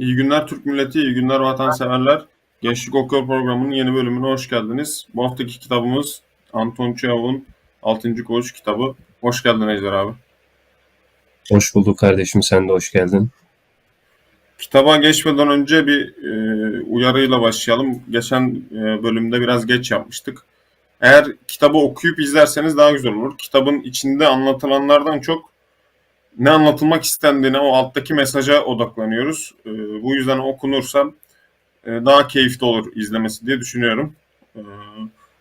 İyi günler Türk milleti, iyi günler vatanseverler. Gençlik Okuyor programının yeni bölümüne hoş geldiniz. Bu haftaki kitabımız Anton Çehov'un 6. Koğuş kitabı. Hoş geldin Ejder abi. Hoş bulduk kardeşim. Sen de hoş geldin. Kitaba geçmeden önce bir e, uyarıyla başlayalım. Geçen e, bölümde biraz geç yapmıştık. Eğer kitabı okuyup izlerseniz daha güzel olur. Kitabın içinde anlatılanlardan çok ne anlatılmak istendiğine, o alttaki mesaja odaklanıyoruz. E, bu yüzden okunursa e, daha keyifli olur izlemesi diye düşünüyorum. E,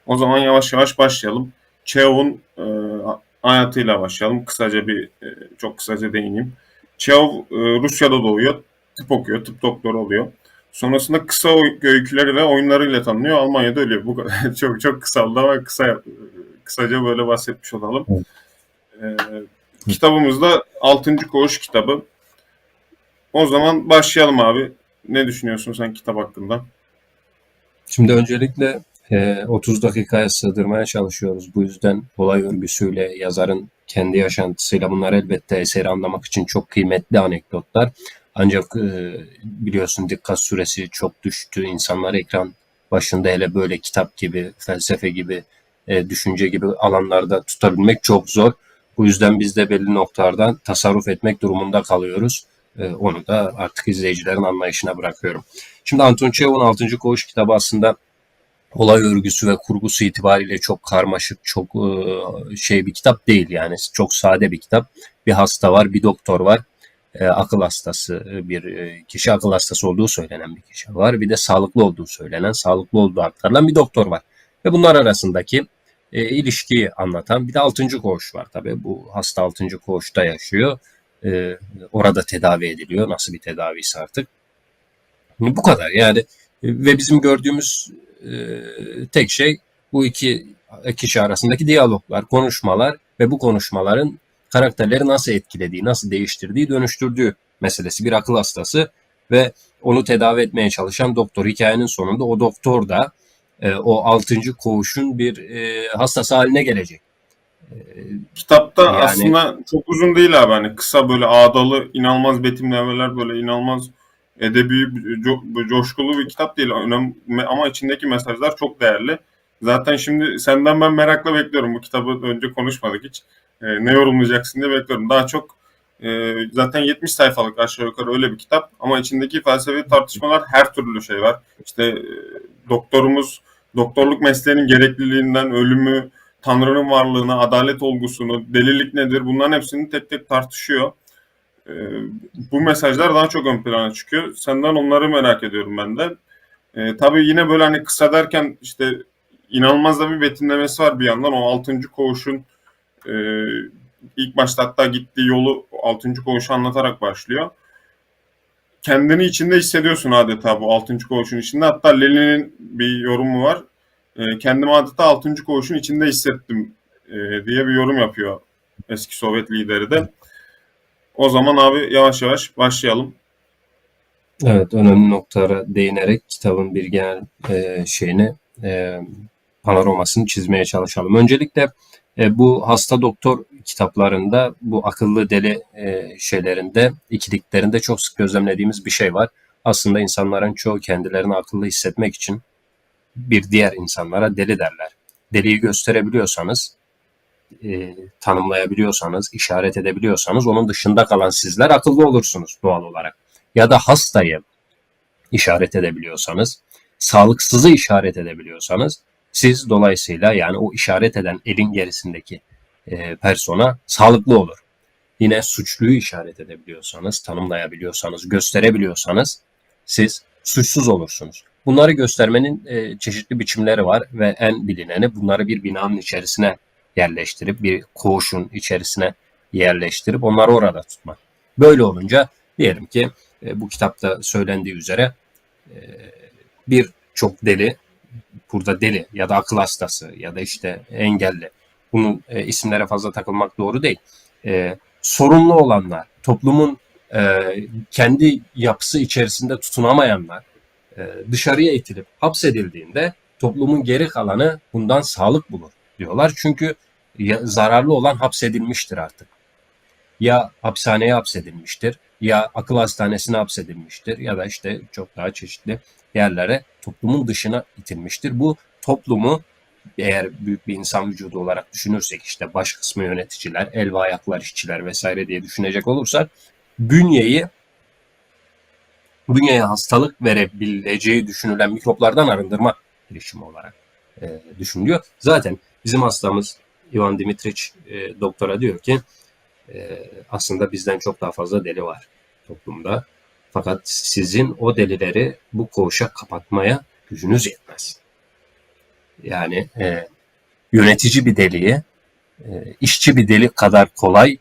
o zaman yavaş yavaş başlayalım. Çehov'un e, hayatıyla başlayalım. Kısaca bir, e, çok kısaca değineyim. Çehov e, Rusya'da doğuyor. Tıp okuyor, tıp doktoru oluyor. Sonrasında kısa öyküleri ve oyunlarıyla tanınıyor. Almanya'da ölüyor. Bu çok çok kısa oldu ama kısa kısaca böyle bahsetmiş olalım. Ee, kitabımız da 6. Koğuş kitabı. O zaman başlayalım abi. Ne düşünüyorsun sen kitap hakkında? Şimdi öncelikle e, 30 dakikaya sığdırmaya çalışıyoruz. Bu yüzden olay örgüsüyle, yazarın kendi yaşantısıyla bunlar elbette eseri anlamak için çok kıymetli anekdotlar. Ancak e, biliyorsun dikkat süresi çok düştü. İnsanlar ekran başında hele böyle kitap gibi, felsefe gibi, e, düşünce gibi alanlarda tutabilmek çok zor. Bu yüzden biz de belli noktalardan tasarruf etmek durumunda kalıyoruz. E, onu da artık izleyicilerin anlayışına bırakıyorum. Şimdi Anton Çehov'un 6. Koğuş kitabı aslında olay örgüsü ve kurgusu itibariyle çok karmaşık, çok e, şey bir kitap değil yani. Çok sade bir kitap. Bir hasta var, bir doktor var. E, akıl hastası bir e, kişi, akıl hastası olduğu söylenen bir kişi var. Bir de sağlıklı olduğu söylenen, sağlıklı olduğu aktarılan bir doktor var. Ve bunlar arasındaki e, ilişkiyi anlatan bir de 6. koğuş var tabii. Bu hasta 6. koğuşta yaşıyor. E, orada tedavi ediliyor. Nasıl bir tedavisi artık. Bu kadar yani. E, Ve bizim gördüğümüz e, tek şey bu iki kişi arasındaki diyaloglar, konuşmalar ve bu konuşmaların karakterleri nasıl etkilediği, nasıl değiştirdiği, dönüştürdüğü meselesi. Bir akıl hastası ve onu tedavi etmeye çalışan doktor. Hikayenin sonunda o doktor da e, o altıncı koğuşun bir e, hastası haline gelecek. E, Kitapta Yani- aslında çok uzun değil abi. Hani kısa böyle ağdalı, inanılmaz betimlemeler, böyle inanılmaz edebi, co- coşkulu bir kitap değil. Önemli, ama içindeki mesajlar çok değerli. Zaten şimdi senden ben merakla bekliyorum. Bu kitabı önce konuşmadık hiç. Ee, ne yorumlayacaksın diye bekliyorum. Daha çok e, zaten 70 sayfalık aşağı yukarı öyle bir kitap. Ama içindeki felsefi tartışmalar her türlü şey var. İşte e, doktorumuz, doktorluk mesleğinin gerekliliğinden, ölümü, Tanrı'nın varlığını, adalet olgusunu, delilik nedir bunların hepsini tek tek tartışıyor. Ee, bu mesajlar daha çok ön plana çıkıyor. Senden onları merak ediyorum ben de. Ee, tabii yine böyle hani kısa derken işte inanılmaz da bir betimlemesi var bir yandan. O 6. koğuşun e, ilk başta hatta gittiği yolu 6. koğuşu anlatarak başlıyor. Kendini içinde hissediyorsun adeta bu 6. koğuşun içinde. Hatta Lenin'in bir yorumu var. E, kendimi adeta 6. koğuşun içinde hissettim e, diye bir yorum yapıyor eski Sovyet lideri de. O zaman abi yavaş yavaş başlayalım. Evet, önemli noktalara değinerek kitabın bir genel e, şeyini, e, panoramasını çizmeye çalışalım. Öncelikle e, bu hasta doktor kitaplarında, bu akıllı deli e, şeylerinde, ikiliklerinde çok sık gözlemlediğimiz bir şey var. Aslında insanların çoğu kendilerini akıllı hissetmek için bir diğer insanlara deli derler. Deliyi gösterebiliyorsanız, e, tanımlayabiliyorsanız, işaret edebiliyorsanız onun dışında kalan sizler akıllı olursunuz doğal olarak ya da hastayı işaret edebiliyorsanız, sağlıksızı işaret edebiliyorsanız siz dolayısıyla yani o işaret eden elin gerisindeki e, persona sağlıklı olur. Yine suçluyu işaret edebiliyorsanız, tanımlayabiliyorsanız, gösterebiliyorsanız siz suçsuz olursunuz. Bunları göstermenin e, çeşitli biçimleri var ve en bilineni bunları bir binanın içerisine yerleştirip bir koğuşun içerisine yerleştirip onları orada tutmak. Böyle olunca diyelim ki e, bu kitapta söylendiği üzere e, bir çok deli, burada deli ya da akıl hastası ya da işte engelli. Bunun e, isimlere fazla takılmak doğru değil. E, sorunlu olanlar, toplumun e, kendi yapısı içerisinde tutunamayanlar e, dışarıya itilip hapsedildiğinde toplumun geri kalanı bundan sağlık bulur diyorlar. Çünkü ya- zararlı olan hapsedilmiştir artık. ya hapishaneye hapsedilmiştir, ya akıl hastanesine hapsedilmiştir ya da işte çok daha çeşitli yerlere toplumun dışına itilmiştir. Bu toplumu eğer büyük bir insan vücudu olarak düşünürsek işte baş kısmı yöneticiler, el ve ayaklar işçiler vesaire diye düşünecek olursak bünyeyi bünyeye hastalık verebileceği düşünülen mikroplardan arındırma girişimi olarak e, düşünülüyor. Zaten bizim hastamız Ivan Dimitriç e, doktora diyor ki e, aslında bizden çok daha fazla deli var toplumda. Fakat sizin o delileri bu koğuşa kapatmaya gücünüz yetmez. Yani e, yönetici bir deliyi e, işçi bir deli kadar kolay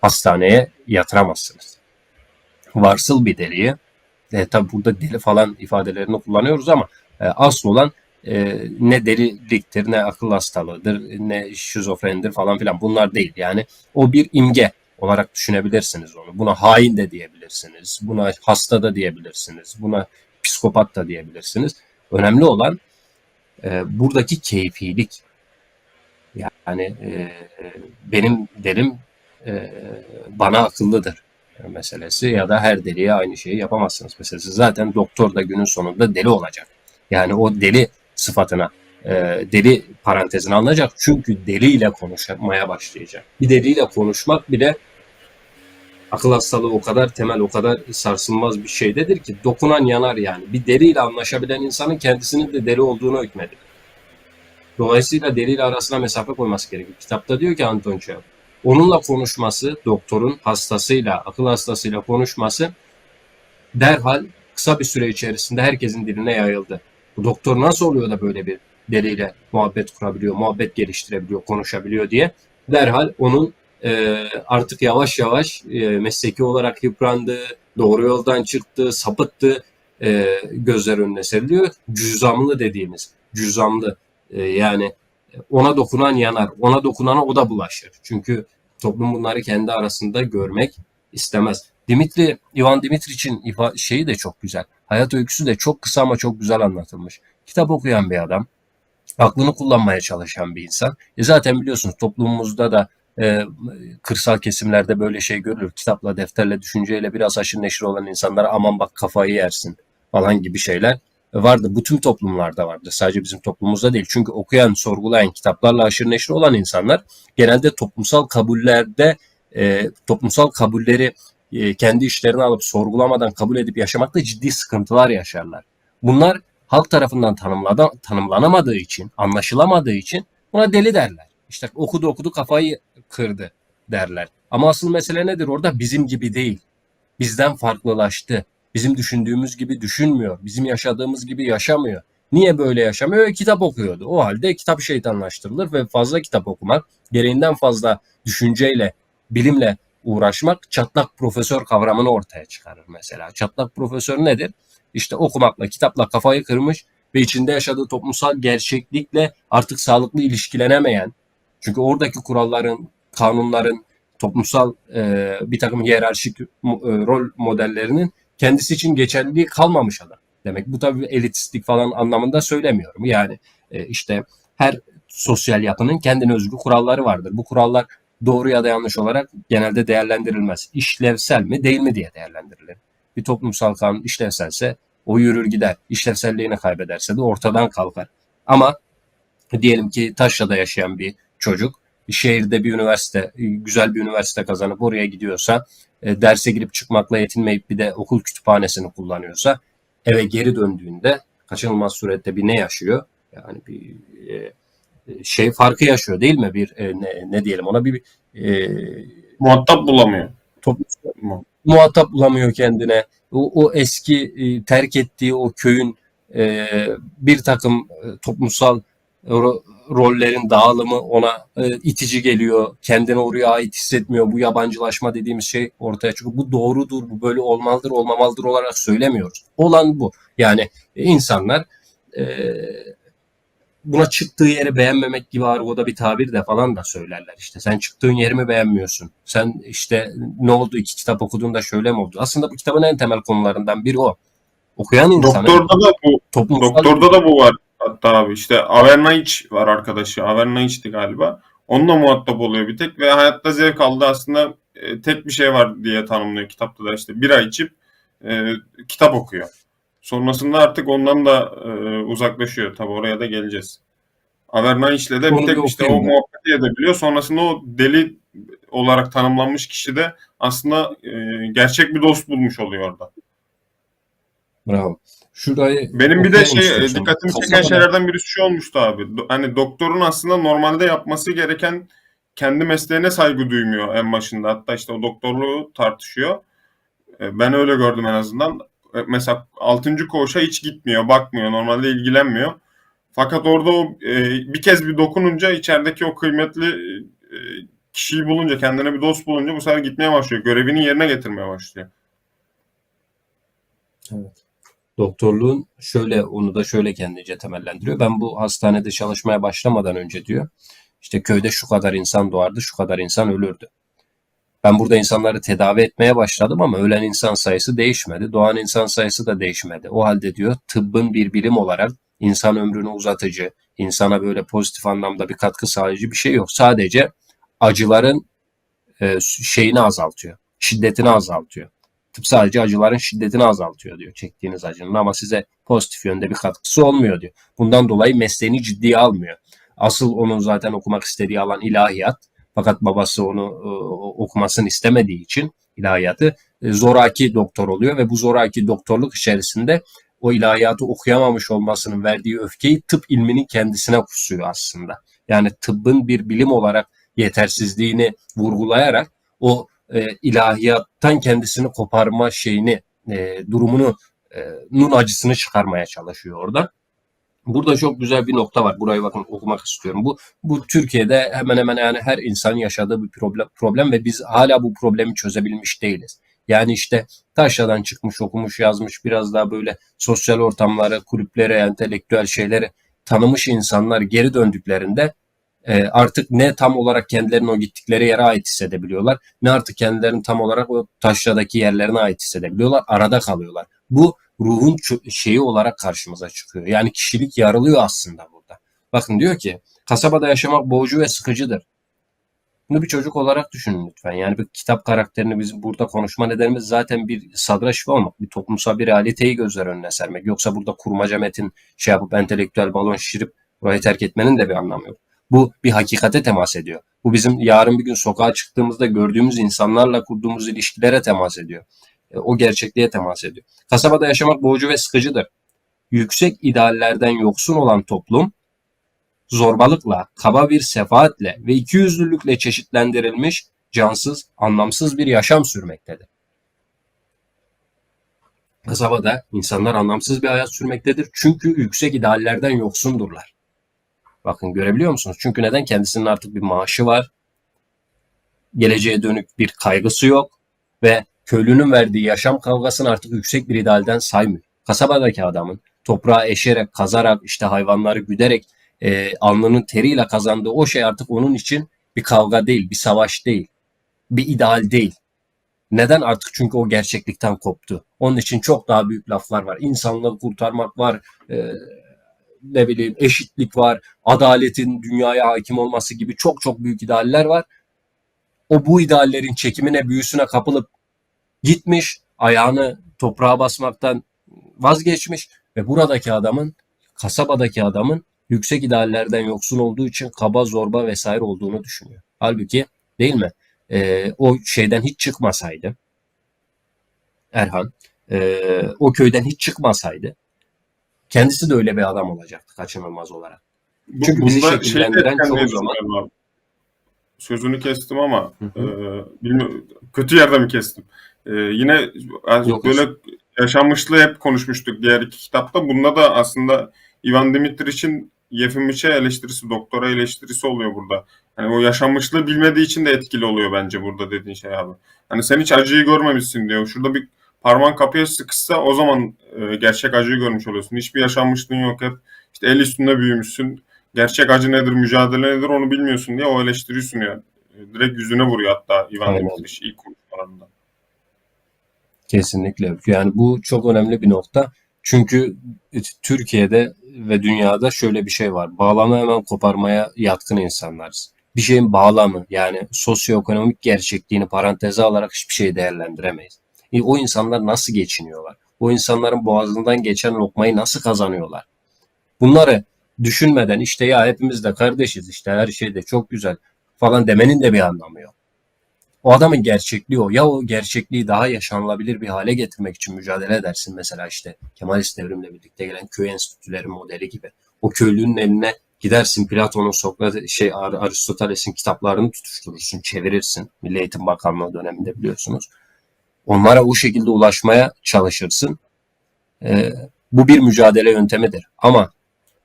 hastaneye yatıramazsınız. Varsıl bir deliyi e, tabi burada deli falan ifadelerini kullanıyoruz ama e, asıl olan e, ne deliliktir, ne akıl hastalığıdır, ne şizofrenidir falan filan bunlar değil. Yani o bir imge olarak düşünebilirsiniz onu. Buna hain de diyebilirsiniz, buna hasta da diyebilirsiniz, buna psikopat da diyebilirsiniz. Önemli olan e, buradaki keyfilik. Yani e, benim derim e, bana akıllıdır meselesi ya da her deliye aynı şeyi yapamazsınız meselesi. Zaten doktor da günün sonunda deli olacak. Yani o deli sıfatına, e, deli parantezine alınacak. Çünkü deliyle konuşmaya başlayacak. Bir deliyle konuşmak bile akıl hastalığı o kadar temel, o kadar sarsılmaz bir şeydedir ki dokunan yanar yani. Bir deliyle anlaşabilen insanın kendisinin de deli olduğunu hükmedilir. Dolayısıyla deliyle arasına mesafe koyması gerekiyor. Kitapta diyor ki Anton Çehov, onunla konuşması, doktorun hastasıyla, akıl hastasıyla konuşması derhal kısa bir süre içerisinde herkesin diline yayıldı. Bu doktor nasıl oluyor da böyle bir deliyle muhabbet kurabiliyor, muhabbet geliştirebiliyor, konuşabiliyor diye derhal onun e, artık yavaş yavaş e, mesleki olarak yıprandı, doğru yoldan çıktı, sapıttı e, gözler önüne seriliyor. Cüzamlı dediğimiz, cüzamlı e, yani ona dokunan yanar, ona dokunana o da bulaşır. Çünkü toplum bunları kendi arasında görmek istemez. Dimitri, Ivan Dimitriç'in ifa- şeyi de çok güzel. Hayat öyküsü de çok kısa ama çok güzel anlatılmış. Kitap okuyan bir adam, aklını kullanmaya çalışan bir insan. E zaten biliyorsunuz toplumumuzda da e, kırsal kesimlerde böyle şey görülür. Kitapla, defterle, düşünceyle biraz aşırı neşir olan insanlara aman bak kafayı yersin falan gibi şeyler vardı. Bu tüm toplumlarda vardı. Sadece bizim toplumumuzda değil. Çünkü okuyan, sorgulayan, kitaplarla aşırı neşir olan insanlar genelde toplumsal kabullerde e, toplumsal kabulleri e, kendi işlerine alıp sorgulamadan kabul edip yaşamakta ciddi sıkıntılar yaşarlar. Bunlar halk tarafından tanımlanamadığı için, anlaşılamadığı için buna deli derler. İşte okudu okudu kafayı kırdı derler. Ama asıl mesele nedir orada? Bizim gibi değil. Bizden farklılaştı. Bizim düşündüğümüz gibi düşünmüyor. Bizim yaşadığımız gibi yaşamıyor. Niye böyle yaşamıyor? E, kitap okuyordu. O halde kitap şeytanlaştırılır ve fazla kitap okumak, gereğinden fazla düşünceyle, bilimle uğraşmak çatlak profesör kavramını ortaya çıkarır mesela. Çatlak profesör nedir? İşte okumakla, kitapla kafayı kırmış ve içinde yaşadığı toplumsal gerçeklikle artık sağlıklı ilişkilenemeyen, çünkü oradaki kuralların, kanunların, toplumsal e, bir takım hiyerarşik e, rol modellerinin kendisi için geçerliliği kalmamış adam. Demek bu tabii elitistlik falan anlamında söylemiyorum. Yani e, işte her sosyal yapının kendine özgü kuralları vardır. Bu kurallar doğru ya da yanlış olarak genelde değerlendirilmez. İşlevsel mi değil mi diye değerlendirilir. Bir toplumsal kanun işlevselse o yürür gider. İşlevselliğini kaybederse de ortadan kalkar. Ama diyelim ki Taşra'da yaşayan bir çocuk şehirde bir üniversite, güzel bir üniversite kazanıp oraya gidiyorsa, e, derse girip çıkmakla yetinmeyip bir de okul kütüphanesini kullanıyorsa, eve geri döndüğünde kaçınılmaz surette bir ne yaşıyor? Yani bir e, şey farkı yaşıyor değil mi? Bir e, ne, ne diyelim ona bir e, Muhatap bulamıyor. toplumsal Mu- muhatap bulamıyor kendine. O, o eski e, terk ettiği o köyün e, bir takım e, toplumsal ro- rollerin dağılımı ona e, itici geliyor. Kendine oraya ait hissetmiyor. Bu yabancılaşma dediğimiz şey ortaya çıkıyor. Bu doğrudur, bu böyle olmalıdır, olmamalıdır olarak söylemiyoruz. Olan bu. Yani e, insanlar e, buna çıktığı yeri beğenmemek gibi argoda bir tabir de falan da söylerler. İşte sen çıktığın yeri mi beğenmiyorsun? Sen işte ne oldu iki kitap okudun da şöyle mi oldu? Aslında bu kitabın en temel konularından biri o. Okuyan insanın Doktorda da bu toplumsal doktorda da bu var. Hatta abi işte Avernaich var arkadaşı. Avernaic'ti galiba. Onunla muhatap oluyor bir tek ve hayatta zevk aldı aslında e, tek bir şey var diye tanımlıyor kitapta da işte bira içip e, kitap okuyor. Sonrasında artık ondan da e, uzaklaşıyor. Tabi oraya da geleceğiz. Avernaiş'le de Onu bir tek işte o muhabbeti edebiliyor. Sonrasında o deli olarak tanımlanmış kişi de aslında e, gerçek bir dost bulmuş oluyor orada. Bravo. Şurayı Benim bir de şey dikkatimi çeken şeylerden birisi şu olmuştu abi. Hani doktorun aslında normalde yapması gereken kendi mesleğine saygı duymuyor en başında. Hatta işte o doktorluğu tartışıyor. E, Ben öyle gördüm en azından. E, Mesela 6. koğuşa hiç gitmiyor, bakmıyor, normalde ilgilenmiyor. Fakat orada o e, bir kez bir dokununca içerideki o kıymetli kişiyi bulunca, kendine bir dost bulunca bu sefer gitmeye başlıyor. Görevini yerine getirmeye başlıyor. Evet. Doktorluğun şöyle onu da şöyle kendince temellendiriyor. Ben bu hastanede çalışmaya başlamadan önce diyor. işte köyde şu kadar insan doğardı, şu kadar insan ölürdü. Ben burada insanları tedavi etmeye başladım ama ölen insan sayısı değişmedi. Doğan insan sayısı da değişmedi. O halde diyor tıbbın bir bilim olarak insan ömrünü uzatıcı, insana böyle pozitif anlamda bir katkı sağlayıcı bir şey yok. Sadece acıların e, şeyini azaltıyor, şiddetini azaltıyor. Tıp sadece acıların şiddetini azaltıyor diyor çektiğiniz acının ama size pozitif yönde bir katkısı olmuyor diyor. Bundan dolayı mesleğini ciddiye almıyor. Asıl onun zaten okumak istediği alan ilahiyat. Fakat babası onu e, okumasını istemediği için ilahiyatı e, zoraki doktor oluyor ve bu zoraki doktorluk içerisinde o ilahiyatı okuyamamış olmasının verdiği öfkeyi tıp ilminin kendisine kusuyor aslında. Yani tıbbın bir bilim olarak yetersizliğini vurgulayarak o e, ilahiyattan kendisini koparma şeyini, e, durumunu, e, nun acısını çıkarmaya çalışıyor orada. Burada çok güzel bir nokta var. Burayı bakın okumak istiyorum. Bu bu Türkiye'de hemen hemen yani her insanın yaşadığı bir problem problem ve biz hala bu problemi çözebilmiş değiliz. Yani işte taşradan çıkmış, okumuş, yazmış biraz daha böyle sosyal ortamlara, kulüplere, entelektüel şeyleri tanımış insanlar geri döndüklerinde e, artık ne tam olarak kendilerini o gittikleri yere ait hissedebiliyorlar ne artık kendilerini tam olarak o taşradaki yerlerine ait hissedebiliyorlar. Arada kalıyorlar. Bu ruhun şeyi olarak karşımıza çıkıyor. Yani kişilik yarılıyor aslında burada. Bakın diyor ki kasabada yaşamak boğucu ve sıkıcıdır. Bunu bir çocuk olarak düşünün lütfen. Yani bir kitap karakterini bizim burada konuşma nedenimiz zaten bir sadra şifa olmak. Bir toplumsal bir realiteyi gözler önüne sermek. Yoksa burada kurmaca metin şey yapıp entelektüel balon şişirip burayı terk etmenin de bir anlamı yok. Bu bir hakikate temas ediyor. Bu bizim yarın bir gün sokağa çıktığımızda gördüğümüz insanlarla kurduğumuz ilişkilere temas ediyor. E, O gerçekliğe temas ediyor. Kasabada yaşamak boğucu ve sıkıcıdır. Yüksek ideallerden yoksun olan toplum zorbalıkla, kaba bir sefaatle ve ikiyüzlülükle çeşitlendirilmiş, cansız, anlamsız bir yaşam sürmektedir. Kasabada insanlar anlamsız bir hayat sürmektedir çünkü yüksek ideallerden yoksundurlar. Bakın görebiliyor musunuz? Çünkü neden? Kendisinin artık bir maaşı var, geleceğe dönük bir kaygısı yok ve köylünün verdiği yaşam kavgasını artık yüksek bir idealden saymıyor. Kasabadaki adamın toprağı eşerek, kazarak, işte hayvanları güderek, e, alnının teriyle kazandığı o şey artık onun için bir kavga değil, bir savaş değil, bir ideal değil. Neden artık? Çünkü o gerçeklikten koptu. Onun için çok daha büyük laflar var. İnsanlığı kurtarmak var, e, ne bileyim eşitlik var, adaletin dünyaya hakim olması gibi çok çok büyük idealler var. O bu ideallerin çekimine, büyüsüne kapılıp gitmiş, ayağını toprağa basmaktan vazgeçmiş ve buradaki adamın, kasabadaki adamın yüksek ideallerden yoksun olduğu için kaba, zorba vesaire olduğunu düşünüyor. Halbuki değil mi? Ee, o şeyden hiç çıkmasaydı, Erhan, ee, o köyden hiç çıkmasaydı, kendisi de öyle bir adam olacaktı kaçınılmaz olarak. Bu- Çünkü bizi şekillendiren şey çoğu zaman- galiba. Sözünü kestim ama Hı e, hı. bilmiyorum, kötü yerde mi kestim? E, yine Yok, böyle yaşanmışlığı hep konuşmuştuk diğer iki kitapta. Bunda da aslında Ivan Dimitrich'in Yefimiç'e eleştirisi, doktora eleştirisi oluyor burada. Hani o yaşanmışlığı bilmediği için de etkili oluyor bence burada dediğin şey abi. Hani sen hiç acıyı görmemişsin diyor. Şurada bir parmağın kapıya sıkışsa o zaman e, gerçek acıyı görmüş oluyorsun. Hiçbir yaşanmışlığın yok hep. işte el üstünde büyümüşsün. Gerçek acı nedir, mücadele nedir onu bilmiyorsun diye o eleştiriyi sunuyor. E, Direkt yüzüne vuruyor hatta Ivan. Dimitrich ilk konuşmalarında. Kesinlikle. Yani bu çok önemli bir nokta. Çünkü Türkiye'de ve dünyada şöyle bir şey var. Bağlamı hemen koparmaya yatkın insanlarız. bir şeyin bağlamı yani sosyoekonomik gerçekliğini paranteze alarak hiçbir şey değerlendiremeyiz. E, o insanlar nasıl geçiniyorlar? O insanların boğazından geçen lokmayı nasıl kazanıyorlar? Bunları düşünmeden işte ya hepimiz de kardeşiz işte her şey de çok güzel falan demenin de bir anlamı yok. O adamın gerçekliği o. Ya o gerçekliği daha yaşanılabilir bir hale getirmek için mücadele edersin. Mesela işte Kemalist devrimle birlikte gelen köy enstitüleri modeli gibi. O köylünün eline gidersin Platon'un, Sokrat, şey Ar- Aristoteles'in kitaplarını tutuşturursun, çevirirsin. Milli Eğitim Bakanlığı döneminde biliyorsunuz. Onlara o şekilde ulaşmaya çalışırsın. Ee, bu bir mücadele yöntemidir. Ama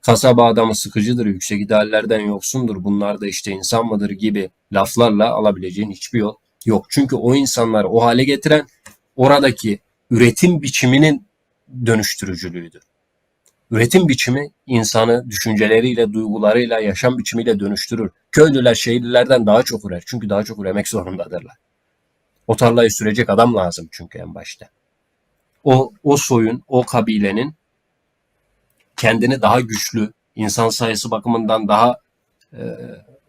kasaba adamı sıkıcıdır, yüksek ideallerden yoksundur, bunlar da işte insan mıdır gibi laflarla alabileceğin hiçbir yol yok. Çünkü o insanları o hale getiren oradaki üretim biçiminin dönüştürücülüğüdür. Üretim biçimi insanı düşünceleriyle, duygularıyla, yaşam biçimiyle dönüştürür. Köylüler şehirlilerden daha çok ürer. Çünkü daha çok üremek zorundadırlar. O tarlayı sürecek adam lazım çünkü en başta. O, o soyun, o kabilenin kendini daha güçlü, insan sayısı bakımından daha e,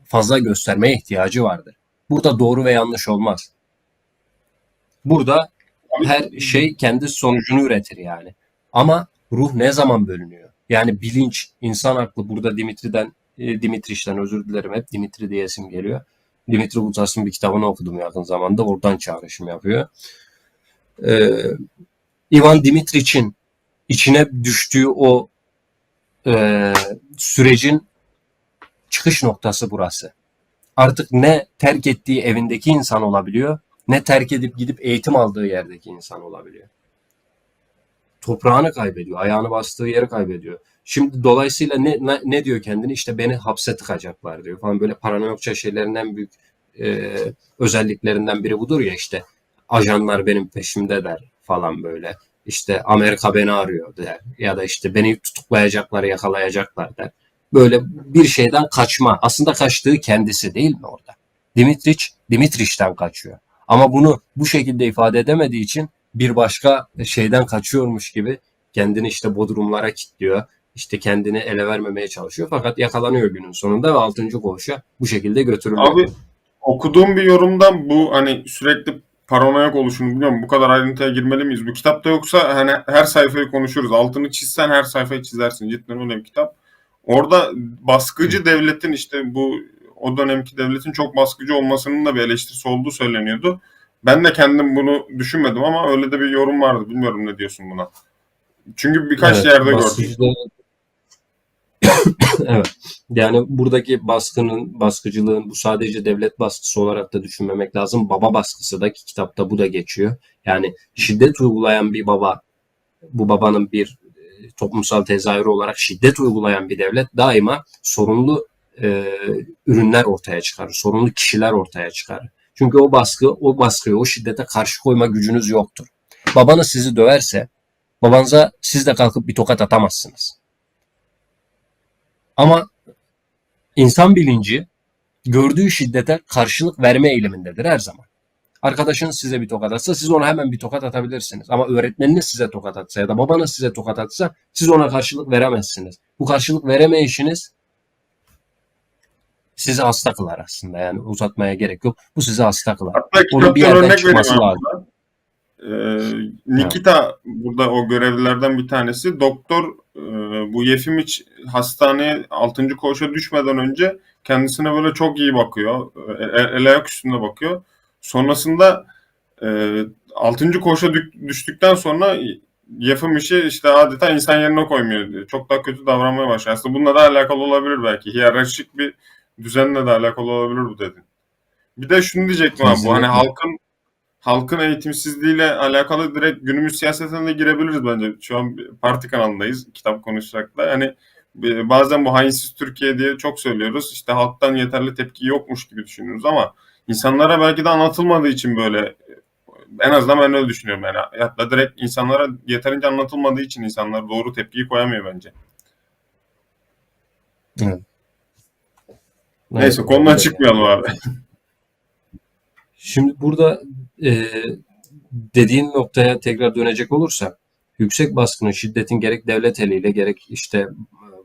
fazla göstermeye ihtiyacı vardır. Burada doğru ve yanlış olmaz. Burada her şey kendi sonucunu üretir yani. Ama ruh ne zaman bölünüyor? Yani bilinç, insan aklı burada Dimitri'den, e, Dimitri'den özür dilerim hep Dimitri diye isim geliyor. Dimitri Butas'ın bir kitabını okudum yakın zamanda. Oradan çağrışım yapıyor. Ee, Ivan Dimitriç'in içine düştüğü o e, sürecin çıkış noktası burası. Artık ne terk ettiği evindeki insan olabiliyor, ne terk edip gidip eğitim aldığı yerdeki insan olabiliyor. Toprağını kaybediyor, ayağını bastığı yeri kaybediyor. Şimdi dolayısıyla ne, ne, ne diyor kendini? İşte beni hapse tıkacaklar diyor falan böyle paranoyakça şeylerin en büyük e, özelliklerinden biri budur ya işte ajanlar benim peşimde der falan böyle. İşte Amerika beni arıyor der ya da işte beni tutuklayacaklar, yakalayacaklar der. Böyle bir şeyden kaçma. Aslında kaçtığı kendisi değil mi orada? Dimitriç, Dimitriç'ten kaçıyor. Ama bunu bu şekilde ifade edemediği için bir başka şeyden kaçıyormuş gibi kendini işte bodrumlara kilitliyor. İşte kendini ele vermemeye çalışıyor. Fakat yakalanıyor günün sonunda ve 6. koğuşa bu şekilde götürülüyor. Abi okuduğum bir yorumda bu hani sürekli paranoyak oluşunu biliyorum. Bu kadar ayrıntıya girmeli miyiz? Bu kitapta yoksa hani her sayfayı konuşuruz. Altını çizsen her sayfayı çizersin. Cidden öyle bir kitap. Orada baskıcı devletin işte bu o dönemki devletin çok baskıcı olmasının da bir eleştirisi olduğu söyleniyordu. Ben de kendim bunu düşünmedim ama öyle de bir yorum vardı. Bilmiyorum ne diyorsun buna. Çünkü birkaç Evet, yerde gördüm. evet. Yani buradaki baskının, baskıcılığın bu sadece devlet baskısı olarak da düşünmemek lazım. Baba baskısı da ki kitapta bu da geçiyor. Yani şiddet uygulayan bir baba, bu babanın bir e, toplumsal tezahürü olarak şiddet uygulayan bir devlet daima sorunlu e, ürünler ortaya çıkarır. Sorunlu kişiler ortaya çıkarır. Çünkü o baskı, o baskıya, o şiddete karşı koyma gücünüz yoktur. Babanız sizi döverse, babanıza siz de kalkıp bir tokat atamazsınız. Ama insan bilinci gördüğü şiddete karşılık verme eğilimindedir her zaman. Arkadaşınız size bir tokat atsa siz ona hemen bir tokat atabilirsiniz. Ama öğretmeniniz size tokat atsa ya da babanız size tokat atsa siz ona karşılık veremezsiniz. Bu karşılık veremeyişiniz sizi hasta kılar aslında. Yani uzatmaya gerek yok. Bu sizi hasta kılar. Hatta Onun bir yerden örnek çıkması lazım. Ee, Nikita burada o görevlilerden bir tanesi. Doktor e, bu Yefimiç hastaneye 6. koğuşa düşmeden önce kendisine böyle çok iyi bakıyor. E, el, el ayak üstünde bakıyor. Sonrasında e, 6. koğuşa düştükten sonra Yefimiç'i işte adeta insan yerine koymuyor. diyor. Çok daha kötü davranmaya başlıyor. Aslında bununla da alakalı olabilir belki. Hiyerarşik bir düzenle de alakalı olabilir bu dedin. Bir de şunu diyecektim abi bu hani halkın halkın eğitimsizliğiyle alakalı direkt günümüz siyasetine de girebiliriz bence. Şu an parti kanalındayız kitap konuşacak da. Yani e, bazen bu hainsiz Türkiye diye çok söylüyoruz. İşte halktan yeterli tepki yokmuş gibi düşünüyoruz ama insanlara belki de anlatılmadığı için böyle en azından ben öyle düşünüyorum yani. Hatta direkt insanlara yeterince anlatılmadığı için insanlar doğru tepkiyi koyamıyor bence. Neyse Evet, konudan evet. çıkmayalım abi. Şimdi burada e, dediğin noktaya tekrar dönecek olursak yüksek baskının şiddetin gerek devlet eliyle gerek işte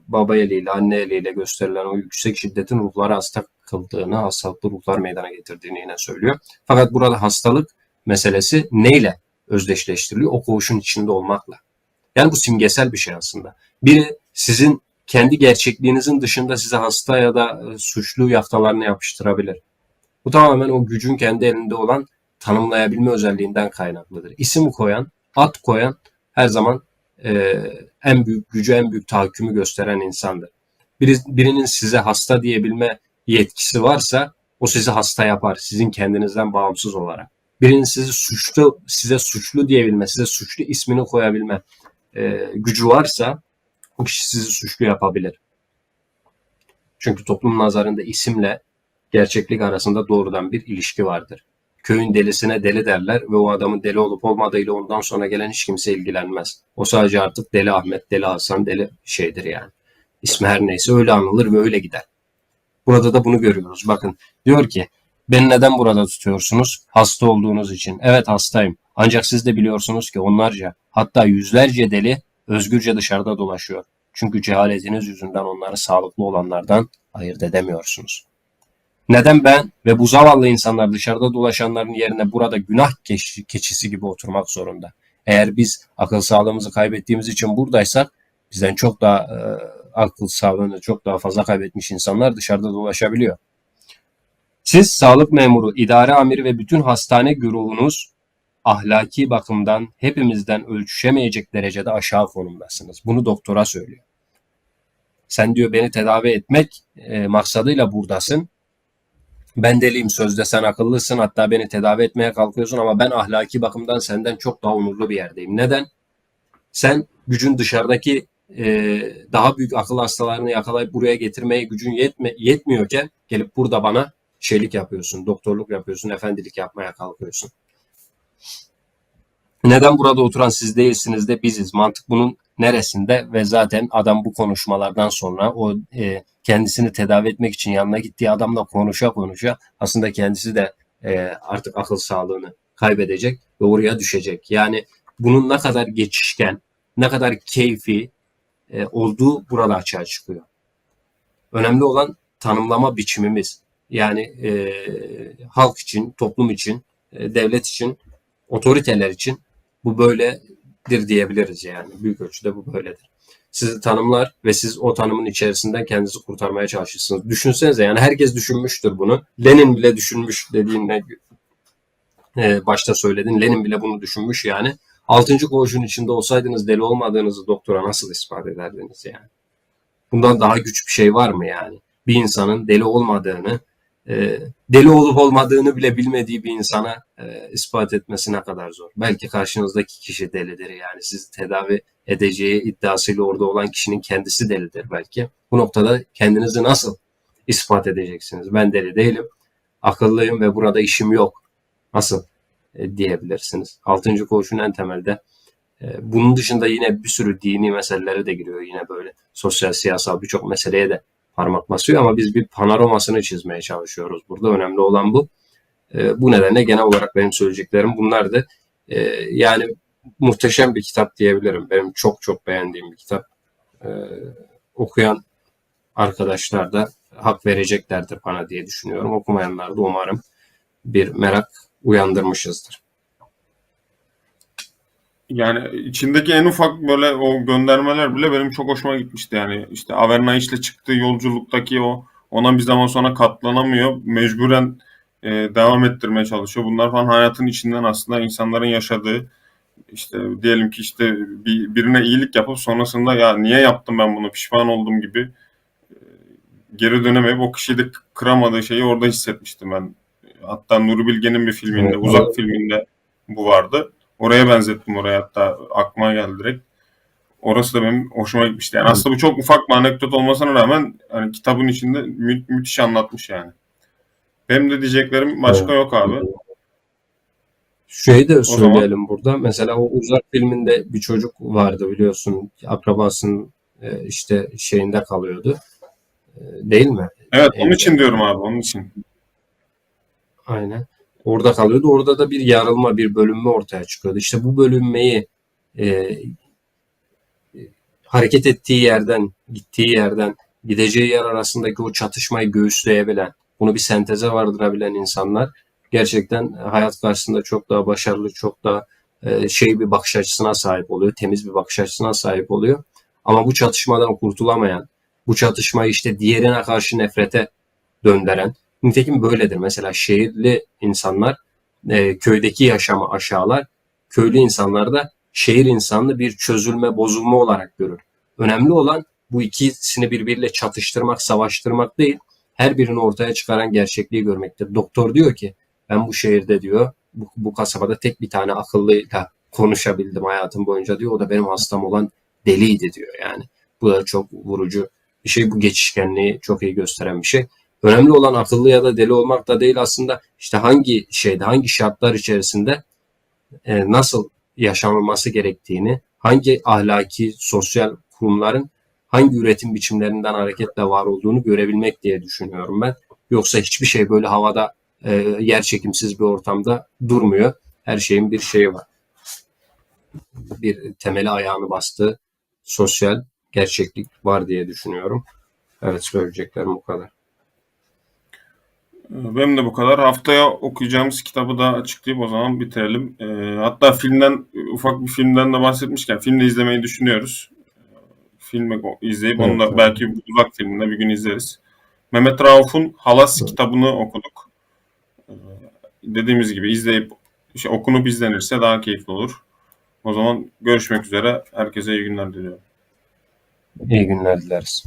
baba eliyle, anne eliyle gösterilen o yüksek şiddetin ruhları hasta kıldığını, hastalıklı ruhlar meydana getirdiğini yine söylüyor. Fakat burada hastalık meselesi neyle özdeşleştiriliyor? O koğuşun içinde olmakla. Yani bu simgesel bir şey aslında. Biri sizin kendi gerçekliğinizin dışında size hasta ya da e, suçlu yaftalarını yapıştırabilir. Bu tamamen o gücün kendi elinde olan tanımlayabilme özelliğinden kaynaklıdır. İsim koyan, ad koyan her zaman e, en büyük gücü, en büyük tahakkümü gösteren insandır. Biri, birinin size hasta diyebilme yetkisi varsa o sizi hasta yapar sizin kendinizden bağımsız olarak. Birinin sizi suçlu, size suçlu diyebilme, size suçlu ismini koyabilme e, gücü varsa o kişi sizi suçlu yapabilir. Çünkü toplum nazarında isimle gerçeklik arasında doğrudan bir ilişki vardır. Köyün delisine deli derler ve o adamın deli olup olmadığıyla ondan sonra gelen hiç kimse ilgilenmez. O sadece artık deli Ahmet, deli Hasan, deli şeydir yani. İsmi her neyse öyle anılır ve öyle gider. Burada da bunu görüyoruz. Bakın diyor ki beni neden burada tutuyorsunuz? Hasta olduğunuz için. Evet hastayım. Ancak siz de biliyorsunuz ki onlarca hatta yüzlerce deli özgürce dışarıda dolaşıyor. Çünkü cehaletiniz yüzünden onları sağlıklı olanlardan ayırt edemiyorsunuz. Neden ben ve bu zavallı insanlar dışarıda dolaşanların yerine burada günah keçisi gibi oturmak zorunda? Eğer biz akıl sağlığımızı kaybettiğimiz için buradaysak bizden çok daha e, akıl sağlığını çok daha fazla kaybetmiş insanlar dışarıda dolaşabiliyor. Siz sağlık memuru, idare amiri ve bütün hastane grubunuz ahlaki bakımdan hepimizden ölçüşemeyecek derecede aşağı konumdasınız. Bunu doktora söylüyor. Sen diyor beni tedavi etmek e, maksadıyla buradasın. Ben deliyim sözde sen akıllısın hatta beni tedavi etmeye kalkıyorsun ama ben ahlaki bakımdan senden çok daha onurlu bir yerdeyim. Neden? Sen gücün dışarıdaki e, daha büyük akıl hastalarını yakalayıp buraya getirmeye gücün yetme, yetmiyorken gelip burada bana şeylik yapıyorsun, doktorluk yapıyorsun, efendilik yapmaya kalkıyorsun. Neden burada oturan siz değilsiniz de biziz? Mantık bunun neresinde? Ve zaten adam bu konuşmalardan sonra o e, kendisini tedavi etmek için yanına gittiği adamla konuşa konuşa aslında kendisi de e, artık akıl sağlığını kaybedecek ve oraya düşecek. Yani bunun ne kadar geçişken, ne kadar keyfi e, olduğu burada açığa çıkıyor. Önemli olan tanımlama biçimimiz. Yani e, halk için, toplum için, e, devlet için, otoriteler için bu böyledir diyebiliriz yani. Büyük ölçüde bu böyledir. Sizi tanımlar ve siz o tanımın içerisinden kendinizi kurtarmaya çalışırsınız. Düşünsenize yani herkes düşünmüştür bunu. Lenin bile düşünmüş dediğinde e, başta söyledin. Lenin bile bunu düşünmüş yani. Altıncı koğuşun içinde olsaydınız deli olmadığınızı doktora nasıl ispat ederdiniz yani? Bundan daha güç bir şey var mı yani? Bir insanın deli olmadığını, e, deli olup olmadığını bile bilmediği bir insana e, ispat etmesi ne kadar zor. Belki karşınızdaki kişi delidir yani sizi tedavi edeceği iddiasıyla orada olan kişinin kendisi delidir belki. Bu noktada kendinizi nasıl ispat edeceksiniz? Ben deli değilim, akıllıyım ve burada işim yok. Nasıl e, diyebilirsiniz? Altıncı koğuşun en temelde e, bunun dışında yine bir sürü dini meselelere de giriyor yine böyle sosyal, siyasal birçok meseleye de parmak basıyor ama biz bir panoramasını çizmeye çalışıyoruz. Burada önemli olan bu. E, bu nedenle genel olarak benim söyleyeceklerim bunlardı. E, yani muhteşem bir kitap diyebilirim. Benim çok çok beğendiğim bir kitap. E, okuyan arkadaşlar da hak vereceklerdir bana diye düşünüyorum. Okumayanlar da umarım bir merak uyandırmışızdır. Yani içindeki en ufak böyle o göndermeler bile benim çok hoşuma gitmişti. Yani işte Averna ile çıktığı yolculuktaki o ona bir zaman sonra katlanamıyor. Mecburen e, devam ettirmeye çalışıyor. Bunlar falan hayatın içinden aslında insanların yaşadığı işte diyelim ki işte bir, birine iyilik yapıp sonrasında ya niye yaptım ben bunu pişman oldum gibi e, geri dönemeyip o kişiyi de kıramadığı şeyi orada hissetmiştim ben. Hatta Nuri Bilge'nin bir filminde, Evet, Uzak evet. filminde bu vardı. Oraya benzettim oraya hatta aklıma geldi direkt. Orası da benim hoşuma gitmişti. Yani aslında bu çok ufak bir anekdot olmasına rağmen hani kitabın içinde mü- müthiş anlatmış yani. Benim de diyeceklerim başka Evet. yok abi. Şeyi de zaman- söyleyelim burada. Mesela o Uzak filminde bir çocuk vardı biliyorsun. Akrabasının e, işte şeyinde kalıyordu. E, Değil mi? Evet onun için diyorum abi onun için. Aynen. Orada kalıyordu. Orada da bir yarılma, bir bölünme ortaya çıkıyordu. İşte bu bölünmeyi e, hareket ettiği yerden, gittiği yerden, gideceği yer arasındaki o çatışmayı göğüsleyebilen, bunu bir senteze vardırabilen insanlar gerçekten hayat karşısında çok daha başarılı, çok daha e, şey bir bakış açısına sahip oluyor, temiz bir bakış açısına sahip oluyor. Ama bu çatışmadan kurtulamayan, bu çatışmayı işte diğerine karşı nefrete döndüren, nitekim böyledir. Mesela şehirli insanlar e, köydeki yaşamı aşağılar, köylü insanlar da şehir insanını bir çözülme, bozulma olarak görür. Önemli olan bu ikisini birbiriyle çatıştırmak, savaştırmak değil, her birini ortaya çıkaran gerçekliği görmektir. Doktor diyor ki, ben bu şehirde diyor, bu, bu kasabada tek bir tane akıllıyla konuşabildim hayatım boyunca diyor. O da benim hastam olan deliydi diyor yani. Bu da çok vurucu bir şey. Bu geçişkenliği çok iyi gösteren bir şey. Önemli olan akıllı ya da deli olmak da değil aslında işte hangi şeyde, hangi şartlar içerisinde e, nasıl yaşanılması gerektiğini, hangi ahlaki, sosyal kurumların hangi üretim biçimlerinden hareketle var olduğunu görebilmek diye düşünüyorum ben. Yoksa hiçbir şey böyle havada e, yer çekimsiz bir ortamda durmuyor. Her şeyin bir şeyi var. Bir temeli ayağını bastığı sosyal gerçeklik var diye düşünüyorum. Evet söyleyeceklerim bu kadar. Benim de bu kadar. Haftaya okuyacağımız kitabı da açıklayıp o zaman bitirelim. Ee, hatta filmden, ufak bir filmden de bahsetmişken film de izlemeyi düşünüyoruz. Filmi izleyip onu da Evet, belki uzak filminde bir gün izleriz. Mehmet Rauf'un Halas Evet. kitabını okuduk. Ee, dediğimiz gibi izleyip işte okunup izlenirse daha keyifli olur. O zaman görüşmek üzere. Herkese iyi günler diliyorum. İyi günler dileriz.